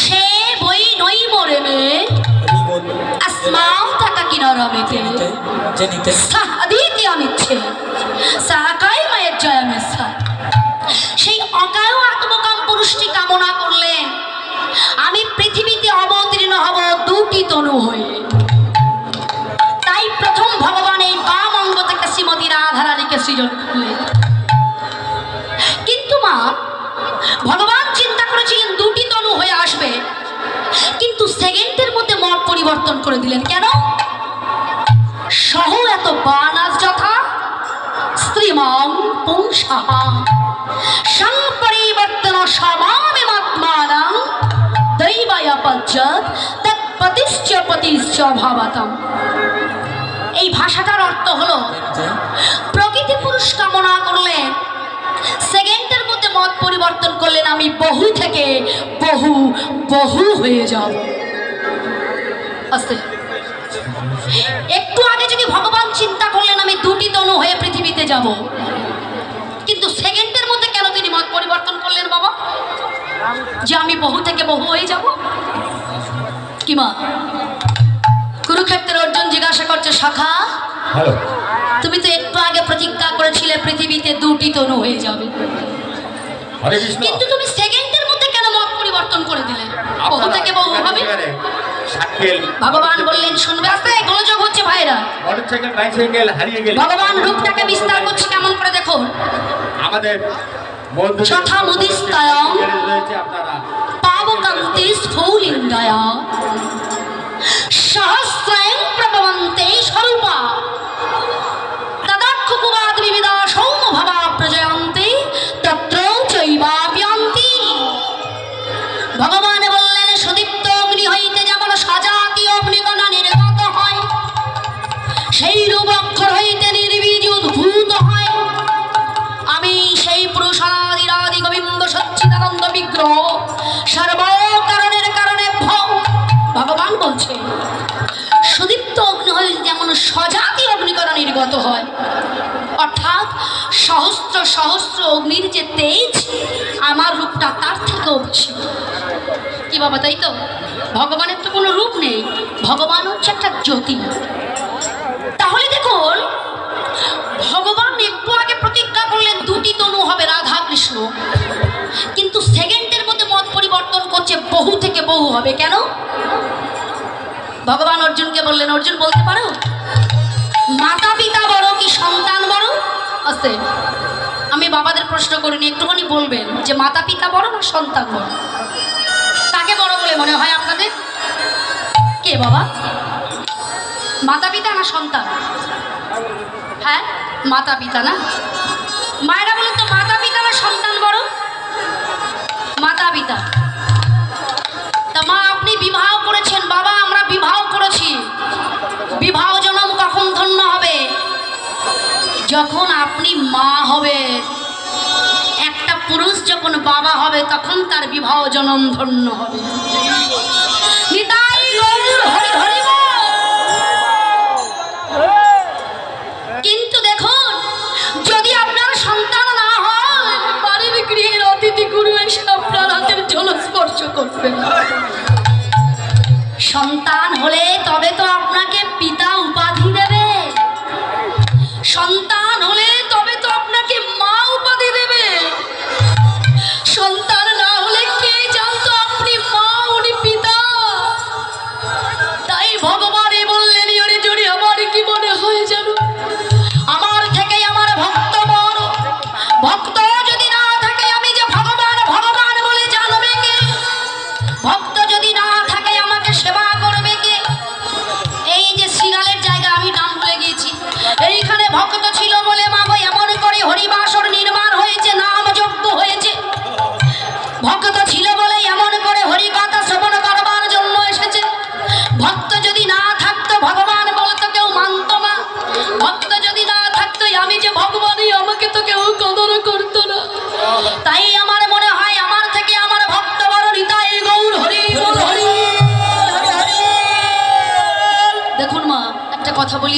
সে বই নই মরে মে। আসমাও থাকা কিনারমেতে জেনিতে জেনিতে। সাহাদিতে অনিচ্ছে সাহাকাই মায়ের জয় মেসা সেই অকায় আত্মকাম পুরুষটি কামনা করলেন। আমি পৃথিবীতে অবতীর্ণ হব দুটি তনু হয়ে। তাই প্রথম ভগবান এই বাম অঙ্গ থেকে শ্রীমতী রাধারানীকে সৃজন করলেন। কিন্তু মা ভগবান চিন্তা করেছিলেন আসবে, কিন্তু সেকেন্ডের মধ্যে মত পরিবর্তন করে দিলেন। কেন? সহ এত বানাস যথা, স্ত্রীমং পুংসাহা, সংপরিবর্তন সমামে মাত্মানাং দৈবায় পজ্জত তৎপতিশ্চ এই ভাষাটার অর্থ হলো, প্রকৃতি পুরুষ কামনা করলে সেকেন্ডের পরিবর্তন করলেন আমি বহু থেকে বহু বহু হয়ে যাব। আস্তে। একটু আগে যদি ভগবান চিন্তা করলেন আমি দুটি তনু হয়ে পৃথিবীতে যাব। কিন্তু সেকেন্ডের মধ্যে কেন তিনি মত পরিবর্তন করলেন বাবা? যে আমি বহু থেকে বহু হয়ে যাব? কি মা? কুরুক্ষেত্রের অর্জুন জিজ্ঞাসা করছে শাখা তুমি তো একটু আগে প্রতিজ্ঞা করেছিলে পৃথিবীতে দুটি তনু হয়ে যাবে। হরে কৃষ্ণ। কিন্তু তুমি সেকেন্ডের মধ্যে কেন মত পরিবর্তন করে দিলে? বহু থেকে বহু হবে। ভগবান বললেন শুনবে আস্তে গোলযোগ হচ্ছে ভাইরা। মোটরসাইকেল বাইসাইকেল হারিয়ে গেলে ভগবান রূপটাকে বিস্তার করছে কেমন করে দেখো। আমাদের যথা মুদিস্তায়ং পাবকান্তি স্থূলিঙ্গায়া সহস্রং প্রভবন্তে স্বরূপা সহস্র অগ্নির যে তেজ, আমার রূপটা তার থেকেও বেশি। কি বাবা, তাই তো? ভগবানের তো কোনো রূপ নেই, ভগবান হচ্ছে একটা জ্যোতি। তাহলে দেখুন, ভগবান একটু আগে প্রতিজ্ঞা করলেন, দুটি তনু হবে রাধা কৃষ্ণ কিন্তু সেকেন্ডের মধ্যে মত পরিবর্তন করছে, বহু থেকে বহু হবে। কেন? ভগবান অর্জুনকে বললেন, অর্জুন, বলতে পারো? মাতা পিতা বড় কি সন্তান বড়? আস্তে আমি বাবাদের প্রশ্ন করিনি, একটুখানি বলবেন যে মাতা পিতা বড় না সন্তান বড়? তাকে বড় বলে মনে হয় আপনাদের? কে বাবা? মাতা পিতা না সন্তান? হ্যাঁ মাতা পিতা না? যখন আপনি মা হবে একটা পুরুষ যখন বাবা হবে, তখন তার বিবাহ জনম ধন্য হবে। নিতাই গৌর হরি হরি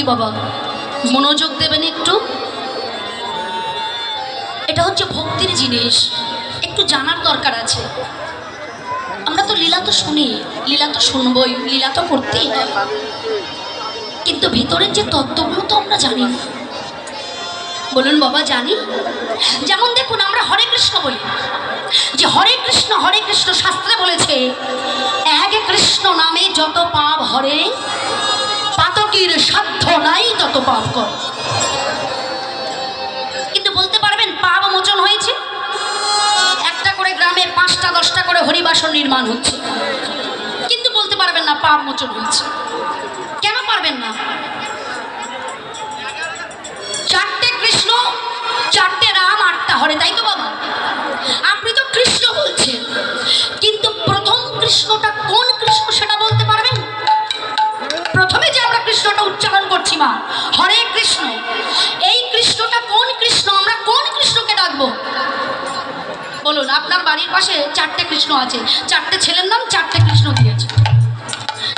বাবা। মনোযোগ দেবেন একটু? এটা হচ্ছে ভক্তির জিনিস। একটু জানার দরকার আছে। আমরা তো লীলা তো শুনি, লীলা তো শুনবই, লীলা তো করতেই হয়। কিন্তু ভিতরের যে তত্ত্বগুলো তো আমরা জানি বলুন বাবা, জানি? যেমন দেখুন, আমরা হরে কৃষ্ণ বলি। যে হরে কৃষ্ণ হরে কৃষ্ণ শাস্ত্রে বলেছে, এক কৃষ্ণ নামে যত পাপ হরে পাতকীর সাধ্য নাই তত পাপ কর। কিন্তু বলতে পারবেন, পাপ মোচন হয়েছে? একটা করে গ্রামে পাঁচটা, দশটা করে হরিবাসন নির্মাণ হচ্ছে। কিন্তু বলতে পারবেন না, পাপ মোচন হয়েছে। কেন পারবেন না? চারটে কৃষ্ণ, চারটে রাম, আটটা হরে, তাই তো বাবা? মা, হরে কৃষ্ণ। এই কৃষ্ণটা কোন কৃষ্ণ? আমরা কোন কৃষ্ণকে ডাকবো? বলুন, আপনার বাড়ির পাশে চারটে কৃষ্ণ আছে। চারটে ছেলের নাম চারটে কৃষ্ণ দিয়েছে।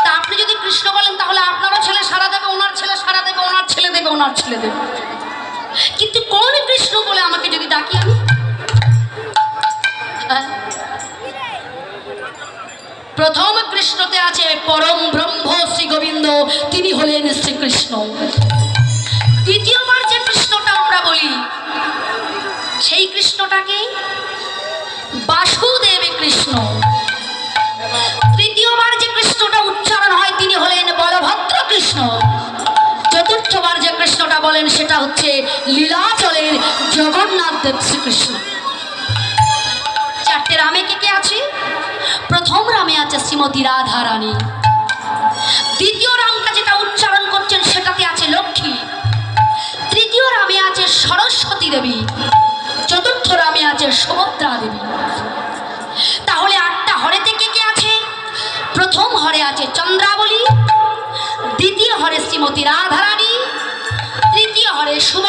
তা আপনি যদি কৃষ্ণ বলেন, তাহলে আপনারও ছেলে সারা দেবে, ওনার ছেলে সারা দেবে, ওনার ছেলে দেবে, ওনার ছেলে দেবে। কিন্তু কোন কৃষ্ণ বলে আমাকে যদি ডাকি আমি? হ্যাঁ? প্রথম কৃষ্ণতে আছে পরম ব্রহ্ম শ্রী গোবিন্দ, তিনি হলেন শ্রীকৃষ্ণ দ্বিতীয়বার যে কৃষ্ণটা আমরা বলি, সেই কৃষ্ণটাকে বাসুদেব কৃষ্ণ। তৃতীয়বার যে কৃষ্ণটা উচ্চারণ হয়, তিনি হলেন বলভদ্র কৃষ্ণ। চতুর্থবার যে কৃষ্ণটা বলেন, সেটা হচ্ছে লীলাচলের জগন্নাথ দেব শ্রীকৃষ্ণ। চারটে রামে কে কে আছে? প্রথম রামে আছে শ্রীমতী রাধা রানী দ্বিতীয় রামটা যেটা উচ্চারণ করছেন, সেটাতে আছে লক্ষ্মী। তৃতীয় রামে আছে সরস্বতী দেবী। চতুর্থ রামে আছে সুভদ্রা দেবী। তাহলে আটটা হরেতে কে কে আছে? প্রথম হরে আছে চন্দ্রাবলী, দ্বিতীয় হরে শ্রীমতী রাধারানী, তৃতীয় হরে সুবাসিনী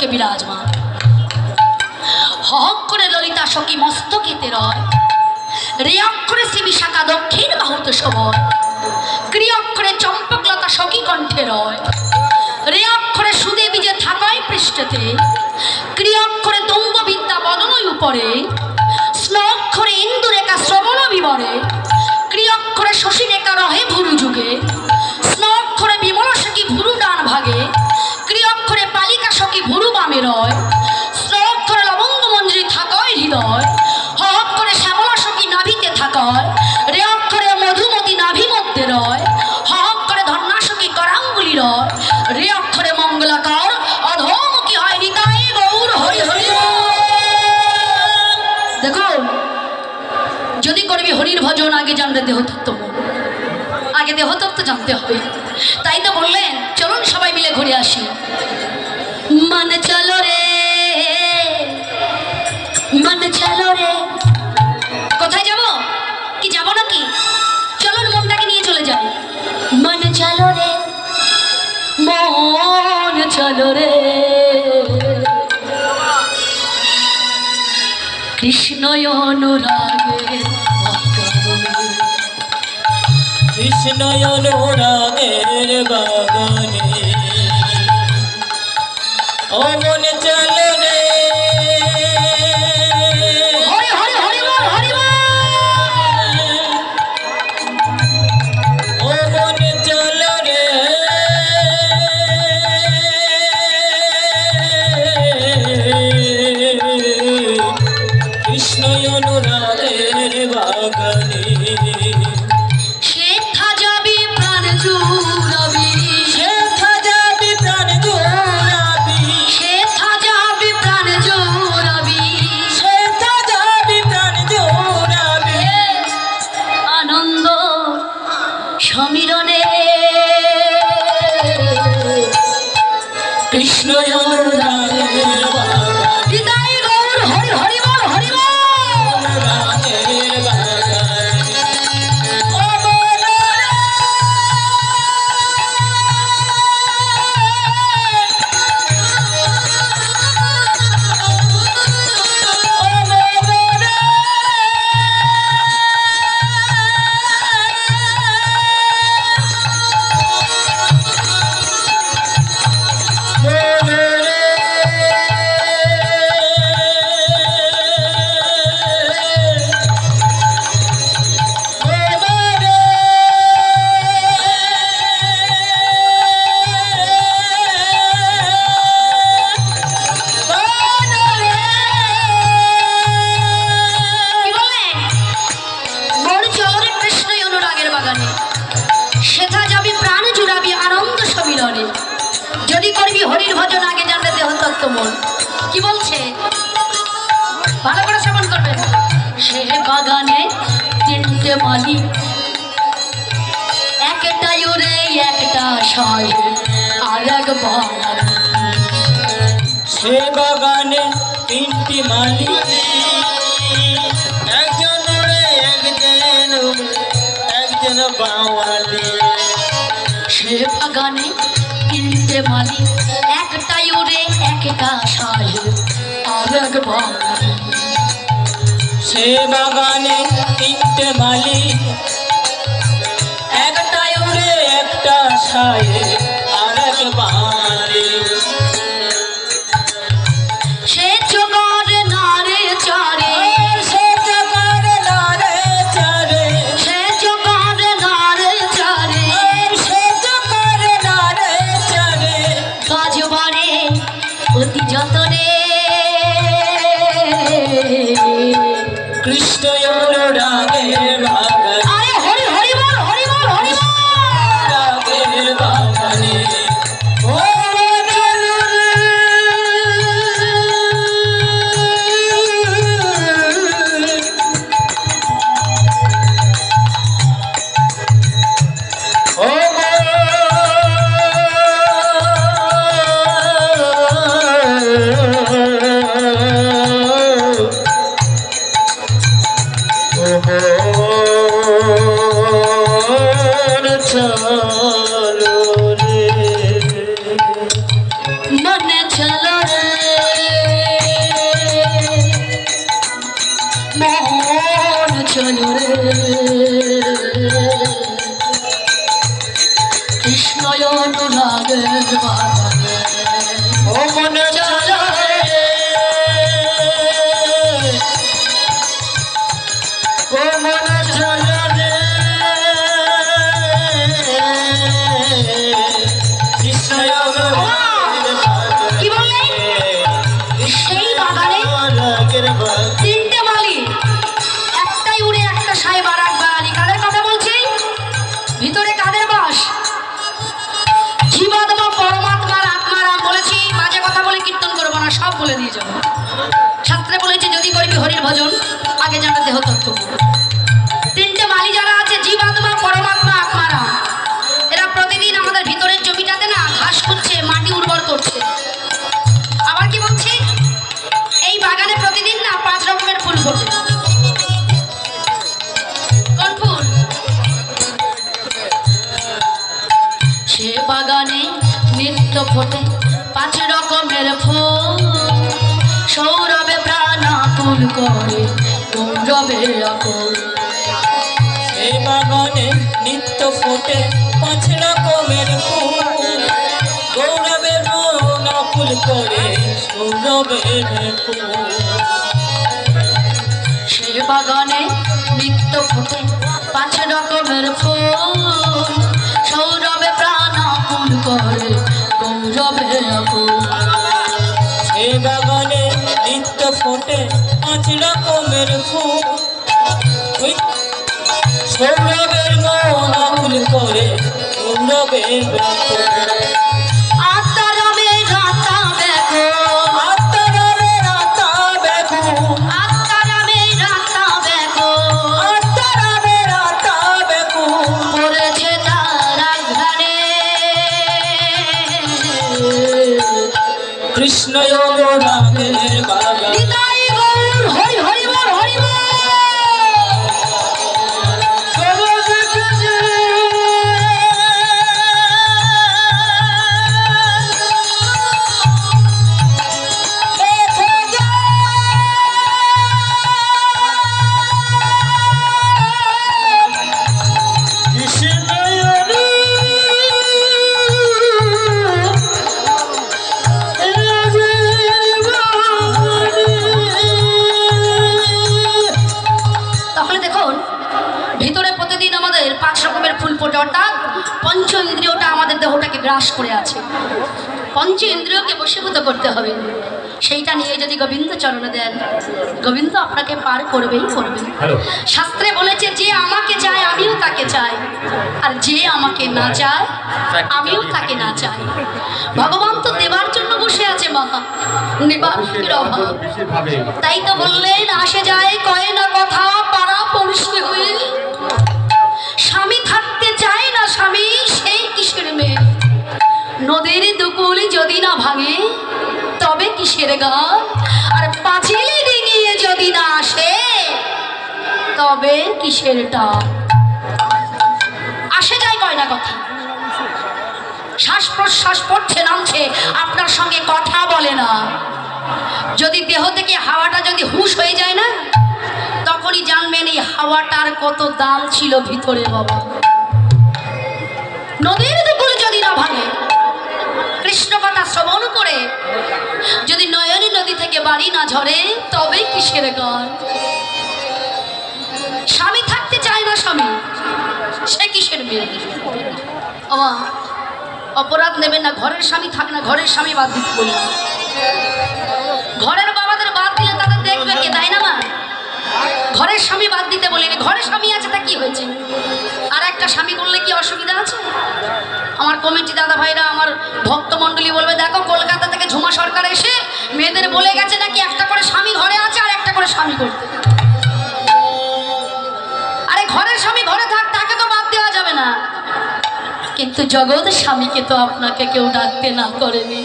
অক্ষরে কে কে বিরাজমান? হক করে ললিতা সখী মস্তকেতে রয়। রে অক্ষরে শ্রী বিশাখা দক্ষিণ বাহুতে সবয় ক্রি অক্ষরে চম্পকলতা সখী কণ্ঠে রয়। রে অক্ষরে সুদেবী যে থাকায় পৃষ্ঠতে। ক্রি অক্ষরে তুঙ্গ বিদ্যা বদনই উপরে। স্ন অক্ষরে ইন্দুরেখা শ্রবণ বিবরে। ক্রি অক্ষরে শশী রেখা রহে ভুরু যুগে। স্ন আগে জানলে দেহতত্ত্ব। আগে দেহতত্ত্ব জানতে হবে। তাই তো বললেন, চলুন সবাই মিলে ঘুরে আসি। মানে চলো রে। মানে চলো রে। কোথায় যাব? কি যাব নাকি? চলুন মনটাকে নিয়ে চলে যাই। মানে চলো রে। মন চলো রে। কৃষ্ণ অনুরাগের কৃষ্ণ অনুরাগের বাগানে। ও মন চল রে ও মন চল রে কৃষ্ণ অনুরাগের বাগানে। ভালো করে শ্রবণ করবেন সে বাগানে তিনটে মালি একটা ইউরে একটা সয় আর এক সে বাগানে তিনটি মালি একজন একজন একজন বাওয়ালি সে বাগানে তিনটে মালি একটা ইউরে একটা সয় আর এক বাগান সে বাগানে তিনটে মালি একটা উড়ে একটা ছায়ে। সে বাগানে নিত্য ফোটে পাঁচ রকমের ফুল। সৌরভে প্রাণাকুল করে গৌরবে আকুল এই বাগানে নিত্য ফোটে পাঁচ রকমের ফুল। গৌরবের নাকুল করে সৌরভের ফুল। সে বাগানে নিত্য ফোটে পাঁচ রকমের ফুল। করে গৌরবে আকুল সে বাগানে নিত্য ফোটে পাঁচ রকমের ফুল। সৌরভের মন নাকুল করে সৌরভের নাকুল পঞ্চ ইন্দ্রিয়কে বশীভূত করতে হবে। সেইটা নিয়ে যদি গোবিন্দ চরণে দেন গোবিন্দ আপনাকে পার করবেই করবে। শাস্ত্রে বলেছে যে আমাকে চায় আমিও তাকে চাই। আর যে আমাকে না চায় আমিও তাকে না চাই। ভগবান তো দেবার জন্য বসে আছে মা নিবাসের অভাব। তাই তো বললেন আসে যায় কয় না কথা পাড়া পড়শি হয়ে। নদীর দুকুল যদি না ভাঙে, তবে কিসের গান? আর পাঁচিলি ডিঙিয়ে যদি না আসে, তবে কিসের টান? আসে যায় কয় না কথা। শ্বাস প্রশ্বাস পড়ছে, নামছে, আপনার সঙ্গে কথা বলে না। যদি দেহ থেকে হাওয়াটা যদি হুশ হয়ে যায় না, তখনই জানবেন এই হাওয়াটার কত দাম ছিল ভিতরে বাবা। নদীর দুপুর যদি না ভাঙে কৃষ্ণ কথা শ্রবণ করে যদি নয়নী নদী থেকে বাড়ি না ঝরে তবে কিসের গান? স্বামী থাকতে চায় না স্বামী, সে কিসের মেয়ে? আমা অপরাধ নেবেন না, ঘরের স্বামী থাক না, ঘরের স্বামী বাদ দিতে বলি। ঘরের ঘরের স্বামী বাদ দিতে বলিনি। ঘরের স্বামী আছে তা কি হয়েছে? আর একটা স্বামী করলে কি অসুবিধা আছে? আমার কমিটি দাদা ভাইরা, আমার ভক্তমণ্ডলী বলবে, দেখো, কলকাতা থেকে ঝুমা সরকার এসে মেয়েদের বলে গেছে নাকি একটা করে স্বামী ঘরে আছে আর একটা করে স্বামী করতে। আরে ঘরের স্বামী ঘরে থাক, তাকে তো বাদ দেওয়া যাবে না। কিন্তু জগৎ স্বামীকে তো আপনাকে কেউ ডাকতে না করেনি।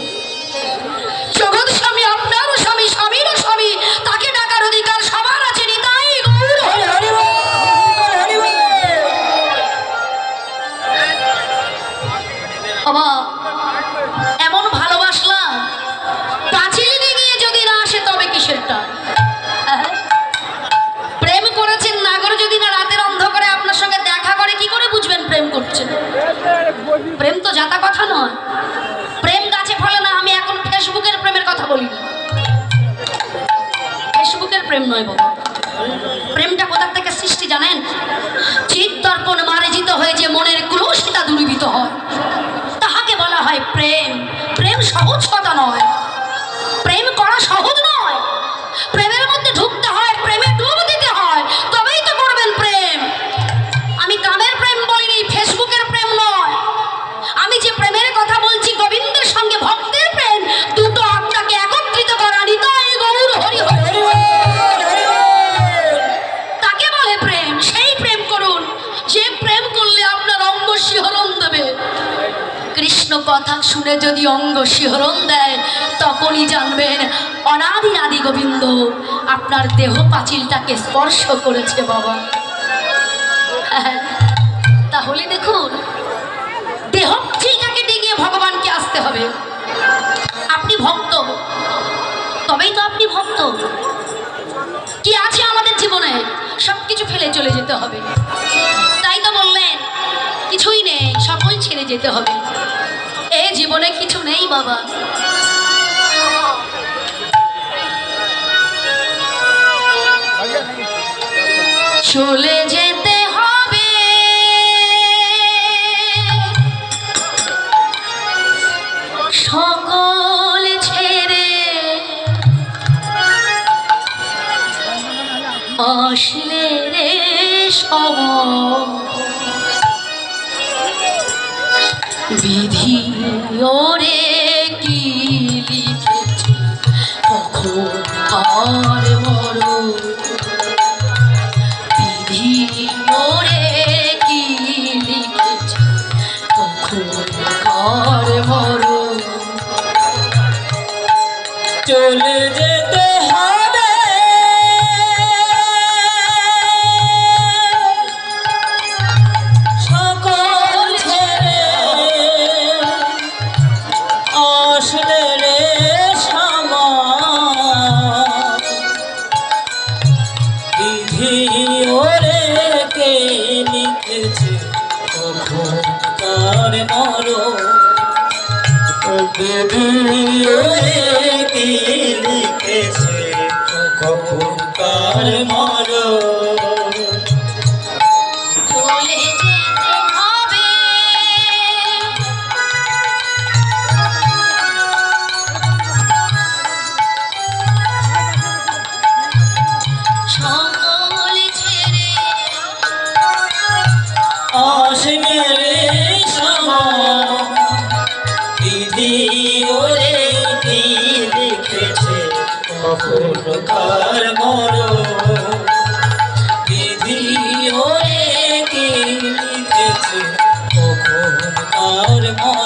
জগৎ স্বামী প্রেম নয় বাবা কথা শুনে যদি অঙ্গ শিহরণ দেয়, তখনই জানবেন অনাদি আদি গোবিন্দ, আপনার দেহ পাঁচিলটাকে স্পর্শ করেছে বাবা। তাহলে দেখুন, দেহ পাঁচিলটাকে ডিঙিয়ে ভগবানকে আসতে হবে। আপনি ভক্ত, তবেই তো আপনি ভক্ত। কি আছে আমাদের জীবনে? সব কিছু ফেলে চলে যেতে হবে। তাই তো বললেন, কিছুই নেই, সকল ছেড়ে যেতে হবে। জীবনে কিছু নেই বাবা। চলে যেতে হবে। সকল ছেড়ে আসলে রে সব। বিধি ওরে ওরে কে লিখেছে? কখন কার মরণ? কি লিখেছে? কখনকার মর হলো কার দিদি ওরে কে লিখেছে? কখন কার মর